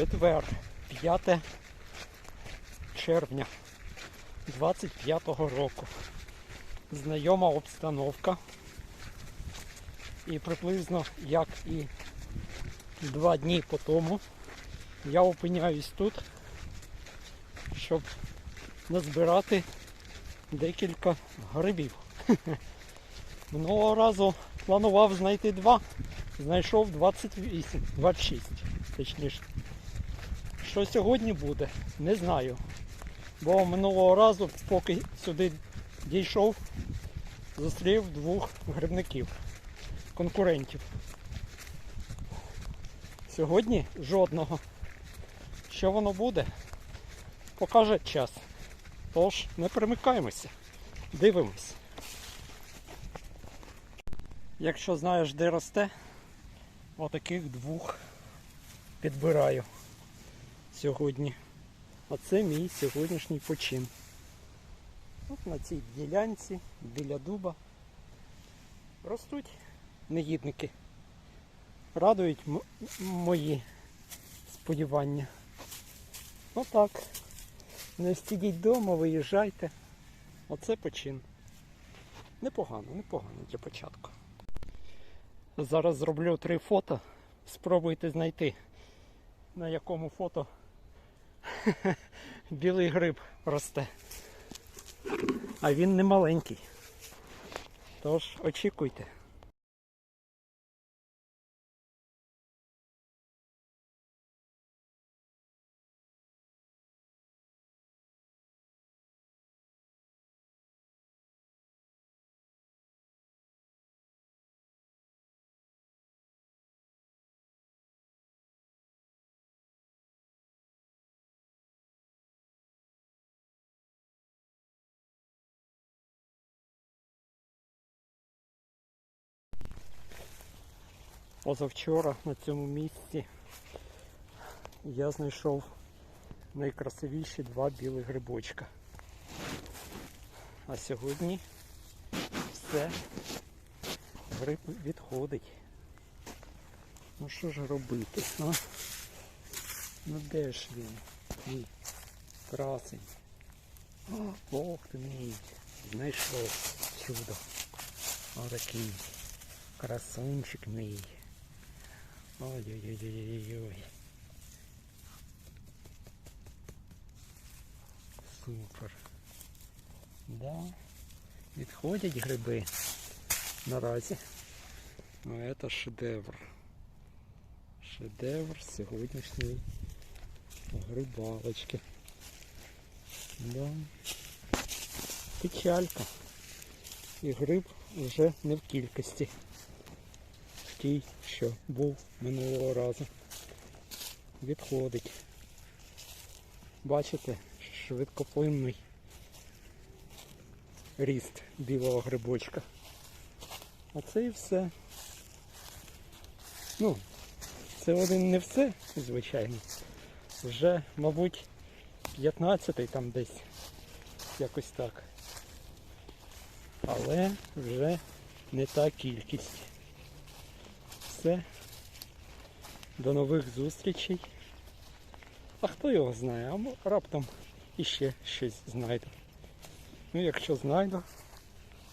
Четвер, 5 червня 25-го року. Знайома обстановка. І приблизно як і два дні по тому я опиняюсь тут, щоб назбирати декілька грибів. Минулого разу планував знайти два, знайшов 28, 26, точніше. Що сьогодні буде, не знаю. Бо минулого разу, поки сюди дійшов, зустрів двох грибників, конкурентів. Сьогодні жодного. Що воно буде, покаже час. Тож не примикаємося, дивимось. Якщо знаєш, де росте, отаких двох підбираю сьогодні. А це мій сьогоднішній почин. От на цій ділянці біля дуба ростуть негідники. Радують мої сподівання. Отак. Не стідіть вдома, виїжджайте. Оце почин. Непогано, непогано для початку. Зараз зроблю три фото. Спробуйте знайти, на якому фото білий гриб росте. А він не маленький. Тож очікуйте. Позавчора на цьому місці я знайшов найкрасивіші два білих грибочка. А сьогодні все, гриб відходить. Ну що ж робити? А? Ну де ж він? Мій красень. Ох ти мій. Знайшов чудо. Отакий красунчик мій. Ой-ой-ой-ой-ой. Супер. Да. Відходять гриби наразі. Ну це шедевр. Шедевр сьогоднішньої грибалочки. Да. Печалька. І гриб вже не в кількості тій, що був минулого разу. Відходить. Бачите, швидкоплинний ріст білого грибочка. А це і все. Ну, це один не все, звичайно. Вже, мабуть, 15-й там десь. Якось так. Але вже не та кількість все. До нових зустрічей. А хто його знає, а раптом іще щось знайду. Ну, якщо знайду,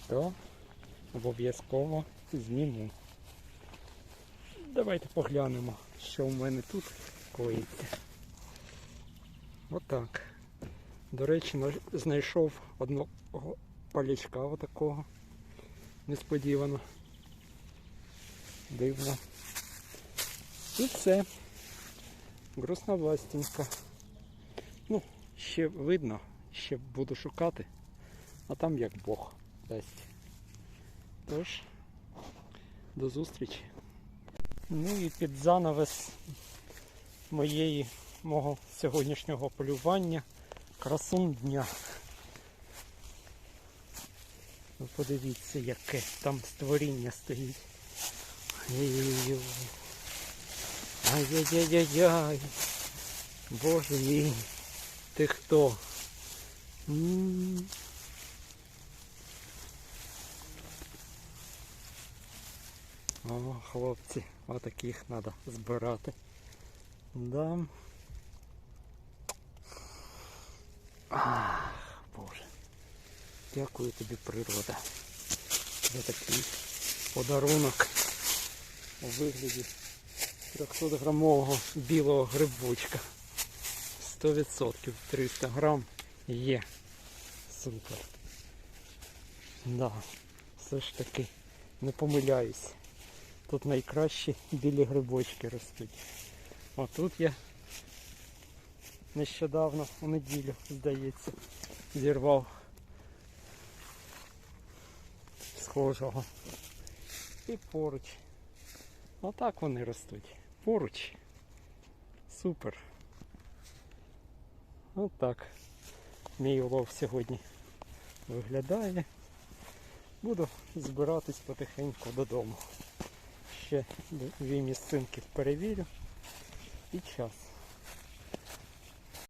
то обов'язково зніму. Давайте поглянемо, що в мене тут коїться. Отак. До речі, знайшов одного палячка отакого. Несподівано. Дивно. І все. Грустновастенько. Ну, ще видно, ще буду шукати, а там як Бог дасть. Тож, до зустрічі. Ну і під занавес моєї мого сьогоднішнього полювання красун дня. Ви подивіться, яке там створіння стоїть. Ай-яй-яй. Ай-яй-яй-яй-яй. Боже мій. Ти хто? О, хлопці, отаких треба збирати. Да. Ах, Боже. Дякую тобі, природа, за такий подарунок у вигляді 300-грамового білого грибочка. 100% 300 грам є. Супер. Да, все ж таки не помиляюсь. Тут найкращі білі грибочки ростуть. А тут я нещодавно у неділю, здається, зірвав схожого. І поруч. Отак вони ростуть. Поруч. Супер. Отак. Мій улов сьогодні виглядає. Буду збиратись потихеньку додому. Ще дві місцинки перевірю і час.